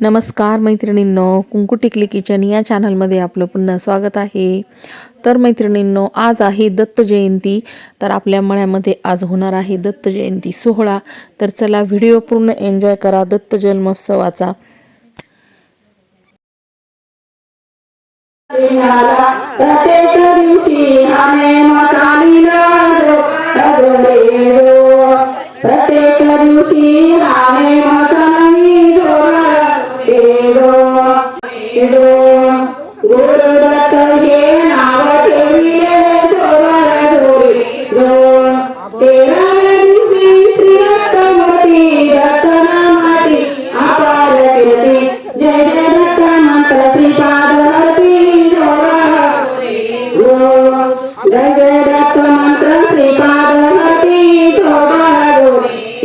नमस्कार मैत्रिणींनो कुंकू टिकली किचन या चॅनलमध्ये आपलं पुन्हा स्वागत आहे. तर मैत्रिणींनो आज आहे दत्त जयंती तर आपल्या मळ्यामध्ये आज होणार आहे दत्त जयंती सोहळा. तर चला व्हिडिओ पूर्ण एन्जॉय करा दत्त जन्मोत्सवाचा. प्रत्येक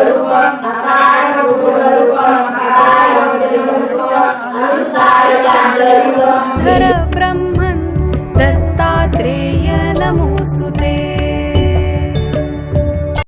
Lua